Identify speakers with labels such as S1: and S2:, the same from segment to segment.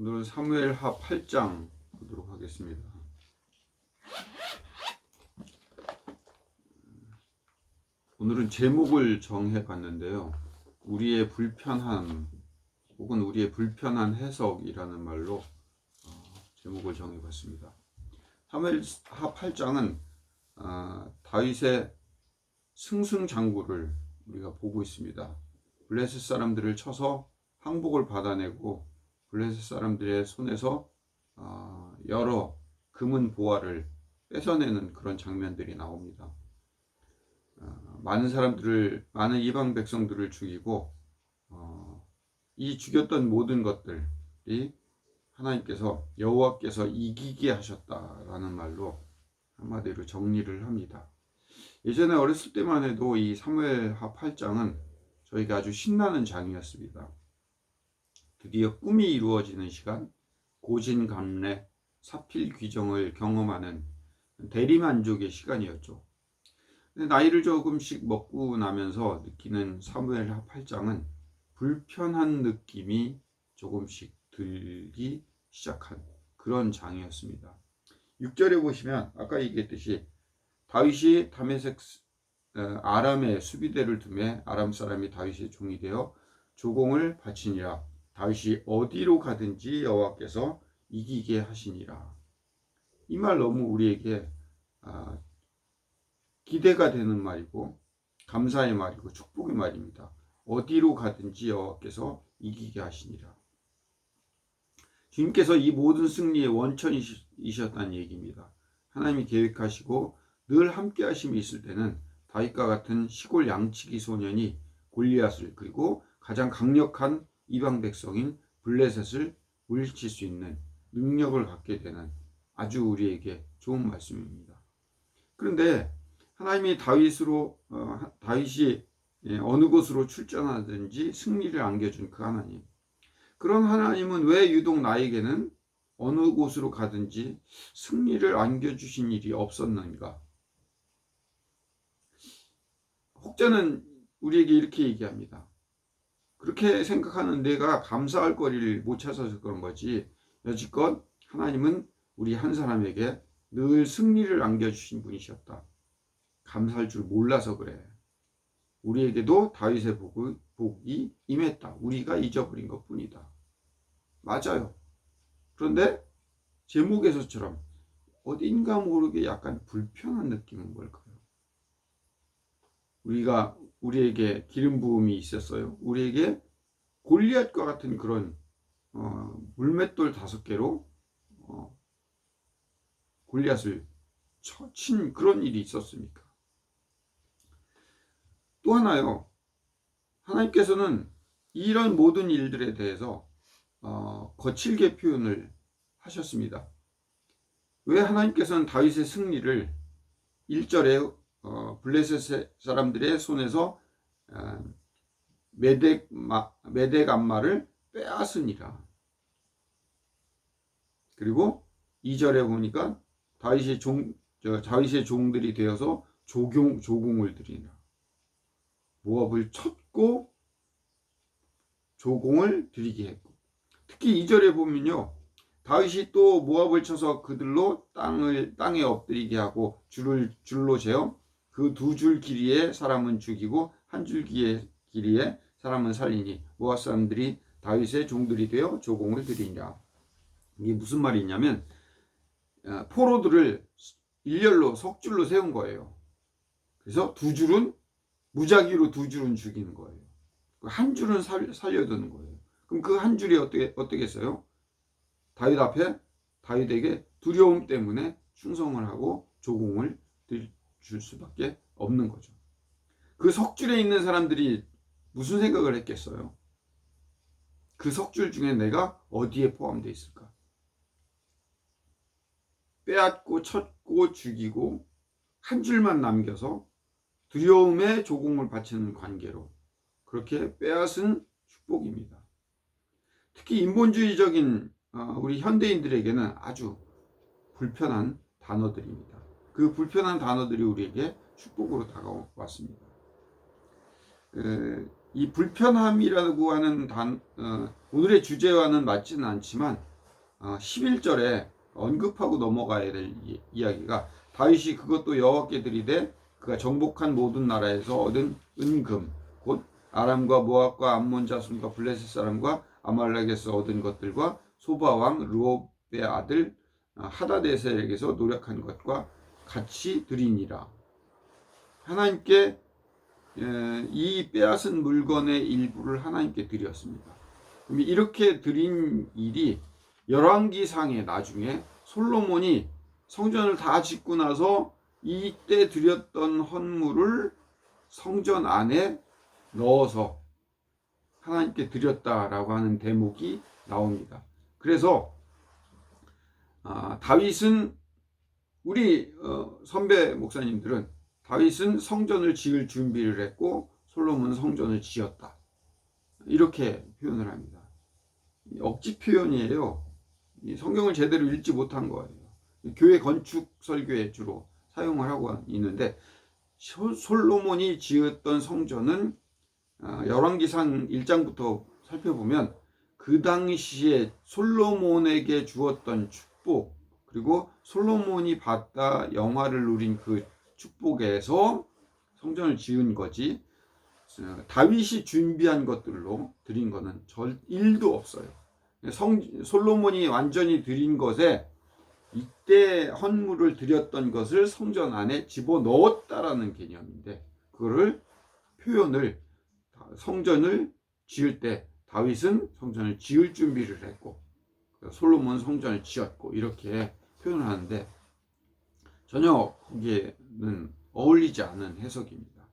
S1: 오늘은 사무엘하 8장 보도록 하겠습니다. 오늘은 제목을 정해 봤는데요. 우리의 불편함 혹은 우리의 불편한 해석이라는 말로 어, 제목을 정해 봤습니다. 사무엘하 8장은 아, 다윗의 승승장구를 우리가 보고 있습니다. 블레셋 사람들을 쳐서 항복을 받아내고 블레셋 사람들의 손에서 아, 여러 금은 보화를 뺏어내는 그런 장면들이 나옵니다. 아, 많은 사람들을 많은 이방 백성들을 죽이고 어, 이 죽였던 모든 것들이 하나님께서 여호와께서 이기게 하셨다라는 말로 한마디로 정리를 합니다. 예전에 어렸을 때만 해도 이 사무엘하 8장은 저희가 아주 신나는 장이었습니다. 드디어 꿈이 이루어지는 시간, 고진감래, 사필 귀정을 경험하는 대리만족의 시간이었죠. 나이를 조금씩 먹고 나면서 느끼는 사무엘 하 8장은 불편한 느낌이 조금씩 들기 시작한 그런 장이었습니다. 6절에 보시면 아까 얘기했듯이 다윗이 다메섹 어, 아람의 수비대를 두매 아람 사람이 다윗의 종이 되어 조공을 바치니라 다윗이 어디로 가든지 여호와께서 이기게 하시니라 이 말 너무 우리에게 아, 기대가 되는 말이고 감사의 말이고 축복의 말입니다. 어디로 가든지 여호와께서 이기게 하시니라. 주님께서 이 모든 승리의 원천이셨다는 얘기입니다. 하나님이 계획하시고 늘 함께 하심이 있을 때는 다윗과 같은 시골 양치기 소년이 골리앗을 그리고 가장 강력한 이방 백성인 블레셋을 물리칠 수 있는 능력을 갖게 되는 아주 우리에게 좋은 말씀입니다. 그런데 하나님이 다윗으로 어, 다윗이 예, 어느 곳으로 출전하든지 승리를 안겨준 그 하나님. 그런 하나님은 왜 유독 나에게는 어느 곳으로 가든지 승리를 안겨주신 일이 없었는가? 혹자는 우리에게 이렇게 얘기합니다. 그렇게 생각하는 내가 감사할 거리를 못 찾아서 그런 거지. 여지껏 하나님은 우리 한 사람에게 늘 승리를 안겨주신 분이셨다. 감사할 줄 몰라서 그래. 우리에게도 다윗의 복이, 임했다. 우리가 잊어버린 것 뿐이다. 맞아요. 그런데 제목에서처럼 어딘가 모르게 약간 불편한 느낌은 뭘까요? 우리가 우리에게 기름 부음이 있었어요. 우리에게 골리앗과 같은 그런 어, 물맷돌 다섯 개로 어, 골리앗을 친 그런 일이 있었습니까? 또 하나요. 하나님께서는 이런 모든 일들에 대해서 어, 거칠게 표현을 하셨습니다. 왜 하나님께서는 다윗의 승리를 1절에 어, 블레셋 사람들의 손에서 어, 메덱 메덱 암마를 빼앗으니라. 그리고 2절에 보니까 다윗의 종 저, 다윗의 종들이 되어서 조공 조공을 드리니라. 모압을 쳤고 조공을 드리게 했고 특히 2절에 보면요. 다윗이 또 모압을 쳐서 그들로 땅을 땅에 엎드리게 하고 줄을 줄로 재어 그 두 줄 길이의 사람은 죽이고 한 줄 길이의 사람은 살리니 모압 사람들이 다윗의 종들이 되어 조공을 드리니라. 이게 무슨 말이냐면 어, 포로들을 일렬로 석줄로 세운 거예요. 그래서 두 줄은 무작위로 두 줄은 죽이는 거예요. 한 줄은 살, 살려두는 거예요. 그럼 그 한 줄이 어떻게 어떻겠어요? 다윗 앞에 다윗에게 두려움 때문에 충성을 하고 조공을 줄 수밖에 없는 거죠. 그 석줄에 있는 사람들이 무슨 생각을 했겠어요? 그 석줄 중에 내가 어디에 포함되어 있을까? 빼앗고 쳤고 죽이고 한 줄만 남겨서 두려움에 조공을 바치는 관계로 그렇게 빼앗은 축복입니다. 특히 인본주의적인 어, 우리 현대인들에게는 아주 불편한 단어들입니다. 그 불편한 단어들이 우리에게 축복으로 다가왔습니다. 이 불편함이라고 하는 단, 어, 오늘의 주제와는 맞지는 않지만 11절에 언급하고 넘어가야 될 이- 이야기가 다윗이 그것도 여호와께 드리되 그가 정복한 모든 나라에서 얻은 은금 곧 아람과 모압과 암몬 자손과 블레셋 사람과 아말렉에서 얻은 것들과 소바 왕 르옵의 아들 아, 하다데셀에게서 노력한 것과 같이 드리니라. 하나님께 에, 이 빼앗은 물건의 일부를 하나님께 드렸습니다. 이렇게 드린 일이 열왕기상에 나중에 솔로몬이 성전을 다 짓고 나서 이때 드렸던 헌물을 성전 안에 넣어서 하나님께 드렸다라고 하는 대목이 나옵니다. 그래서 아, 다윗은 우리 어, 선배 목사님들은 다윗은 성전을 지을 준비를 했고 솔로몬은 성전을 지었다. 이렇게 표현을 합니다. 억지 표현이에요. 이 성경을 제대로 읽지 못한 거예요. 교회 건축 설교에 주로 사용을 하고 있는데 솔- 솔로몬이 지었던 성전은 아, 열왕기상 1장부터 살펴보면 그 당시에 솔로몬에게 주었던 축복 그리고 솔로몬이 받다 영화를 누린 그 축복에서 성전을 지은 거지 어, 다윗이 준비한 것들로 드린 거는 절 1도 없어요. 성 솔로몬이 완전히 드린 것에 이때 헌물을 드렸던 것을 성전 안에 집어 넣었다라는 개념인데 그거를 표현을 성전을 지을 때 다윗은 성전을 지을 준비를 했고 솔로몬은 성전을 지었고 이렇게 표현을 하는데 전혀 거기에는 어울리지 않은 해석입니다.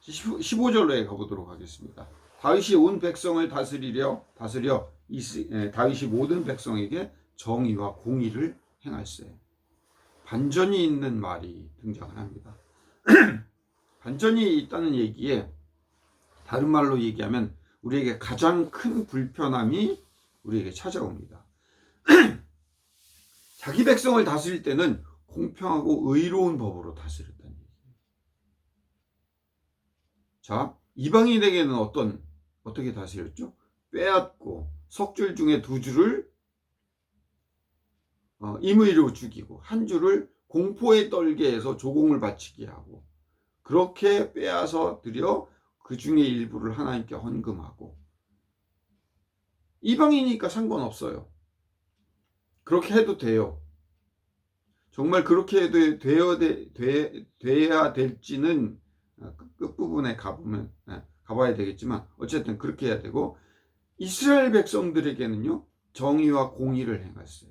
S1: 15절로에 가보도록 하겠습니다. 다윗이 온 백성을 다스리려 다스려 다윗이 모든 백성에게 정의와 공의를 행할세. 반전이 있는 말이 등장을 합니다. 반전이 있다는 얘기에 다른 말로 얘기하면 우리에게 가장 큰 불편함이 우리에게 찾아옵니다. 자기 백성을 다스릴 때는 공평하고 의로운 법으로 다스렸다는 얘기예요. 자, 이방인에게는 어떤 어떻게 다스렸죠? 빼앗고 석줄 중에 두 줄을 어, 임의로 죽이고 한 줄을 공포에 떨게 해서 조공을 바치게 하고 그렇게 빼앗아 들여 그 중에 일부를 하나님께 헌금하고 이방이니까 상관없어요. 그렇게 해도 돼요. 정말 그렇게 해도 되어 돼, 돼, 돼야 될지는 끝- 끝부분에 가보면 예, 가봐야 되겠지만 어쨌든 그렇게 해야 되고 이스라엘 백성들에게는요 정의와 공의를 행했어요.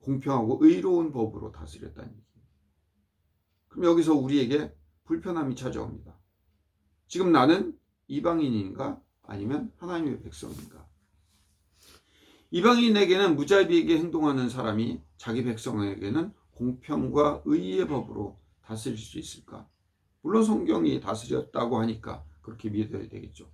S1: 공평하고 의로운 법으로 다스렸다는 얘기예요. 그럼 여기서 우리에게 불편함이 찾아옵니다. 지금 나는 이방인인가 아니면 하나님의 백성인가? 이방인에게는 무자비하게 행동하는 사람이 자기 백성에게는 공평과 의의 법으로 다스릴 수 있을까? 물론 성경이 다스렸다고 하니까 그렇게 믿어야 되겠죠.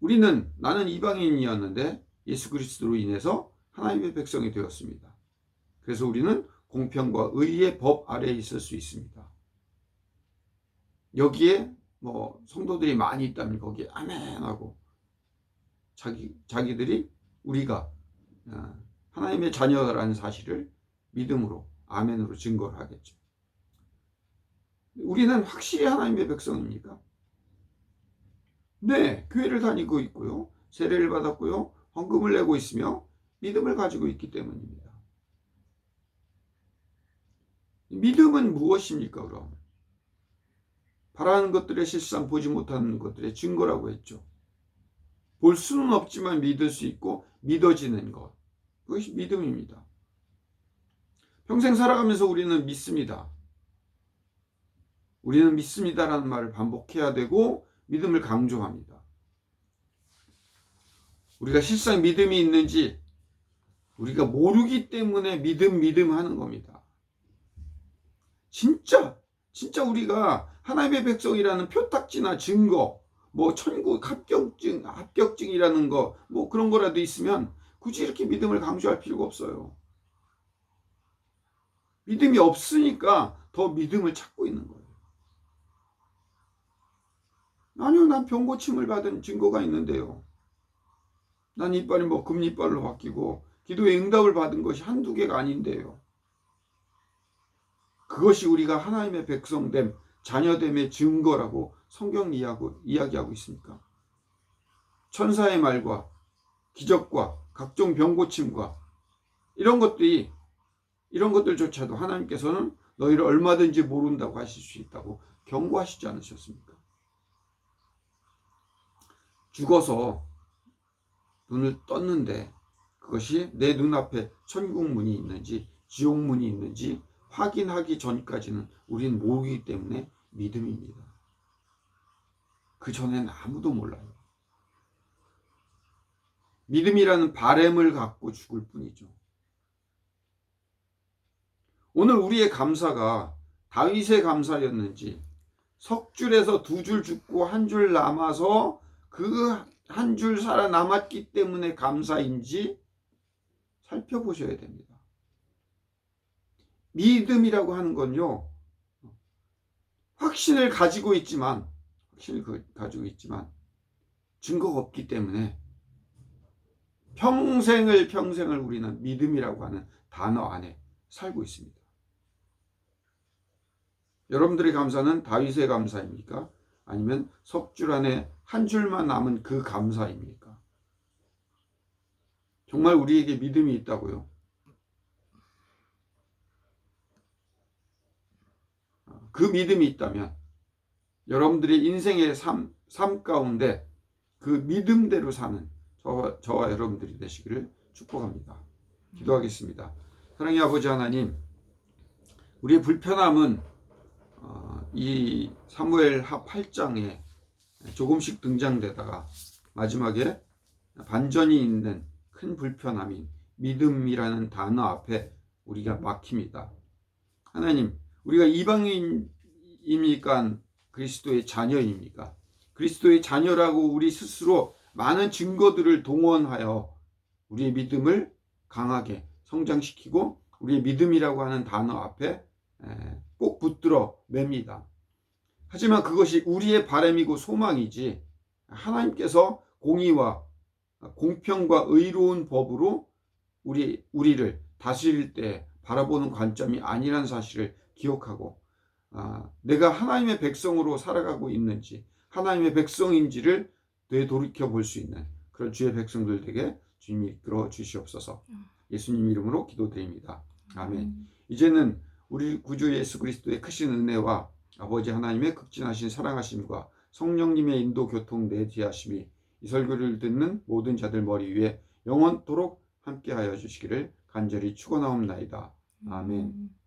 S1: 우리는 나는 이방인이었는데 예수 그리스도로 인해서 하나님의 백성이 되었습니다. 그래서 우리는 공평과 의의 법 아래에 있을 수 있습니다. 여기에 뭐 성도들이 많이 있다면 거기에 아멘 하고 자기 자기들이 우리가 아, 하나님의 자녀라는 사실을 믿음으로 아멘으로 증거를 하겠죠. 우리는 확실히 하나님의 백성입니까? 네, 교회를 다니고 있고요. 세례를 받았고요. 헌금을 내고 있으며 믿음을 가지고 있기 때문입니다. 믿음은 무엇입니까, 그럼? 바라는 것들의 실상 보지 못하는 것들의 증거라고 했죠. 볼 수는 없지만 믿을 수 있고 믿어지는 것. 그것이 믿음입니다. 평생 살아가면서 우리는 믿습니다. 우리는 믿습니다라는 말을 반복해야 되고 믿음을 강조합니다. 우리가 실상 믿음이 있는지 우리가 모르기 때문에 믿음 믿음 하는 겁니다. 진짜 진짜 우리가 하나님의 백성이라는 표딱지나 증거 뭐 천국 합격증 합격증이라는 거 뭐 그런 거라도 있으면 굳이 이렇게 믿음을 강조할 필요가 없어요. 믿음이 없으니까 더 믿음을 찾고 있는 거예요. 아니요, 난 병고침을 받은 증거가 있는데요. 난 이빨이 뭐 금이빨로 바뀌고 기도의 응답을 받은 것이 한두 개가 아닌데요. 그것이 우리가 하나님의 백성됨, 자녀됨의 증거라고 성경 이야기하고, 이야기하고 있습니까? 천사의 말과 기적과 각종 병고침과 이런 것들이 이런 것들조차도 하나님께서는 너희를 얼마든지 모른다고 하실 수 있다고 경고하시지 않으셨습니까? 죽어서 눈을 떴는데 그것이 내 눈앞에 천국문이 있는지 지옥문이 있는지 확인하기 전까지는 우리는 모르기 때문에 믿음입니다. 그 전에는 아무도 몰라요. 믿음이라는 바램을 갖고 죽을 뿐이죠. 오늘 우리의 감사가 다윗의 감사였는지 석 줄에서 두 줄 죽고 한 줄 남아서 그 한 줄 살아남았기 때문에 감사인지 살펴보셔야 됩니다. 믿음이라고 하는 건요, 확신을 가지고 있지만, 확신을 그- 가지고 있지만, 증거가 없기 때문에 평생을 평생을 우리는 믿음이라고 하는 단어 안에 살고 있습니다. 여러분들의 감사는 다윗의 감사입니까? 아니면 석줄 안에 한 줄만 남은 그 감사입니까? 정말 우리에게 믿음이 있다고요? 그 믿음이 있다면 여러분들의 인생의 삶, 삶 가운데 그 믿음대로 사는 저와, 저와 여러분들이 되시기를 축복합니다. 기도하겠습니다. 사랑의 아버지 하나님, 우리의 불편함은 어, 이 사무엘 하 8장에 조금씩 등장되다가 마지막에 반전이 있는 큰 불편함인 믿음이라는 단어 앞에 우리가 막힙니다. 하나님, 우리가 이방인입니까? 그리스도의 자녀입니까? 그리스도의 자녀라고 우리 스스로 많은 증거들을 동원하여 우리의 믿음을 강하게 성장시키고 우리의 믿음이라고 하는 단어 앞에 꼭 붙들어 맵니다. 하지만 그것이 우리의 바람이고 소망이지 하나님께서 공의와 공평과 의로운 법으로 우리 우리를 다스릴 때 바라보는 관점이 아니란 사실을 기억하고 아, 내가 하나님의 백성으로 살아가고 있는지 하나님의 백성인지를 되돌이켜 볼 수 있는 그런 주의 백성들 되게 주님이 이끌어 주시옵소서. 예수님 이름으로 기도드립니다. 아멘. 이제는 우리 구주 예수 그리스도의 크신 은혜와 아버지 하나님의 극진하신 사랑하심과 성령님의 인도 교통 내지하심이 이 설교를 듣는 모든 자들 머리 위에 영원토록 함께하여 주시기를 간절히 축원하옵나이다. 아멘.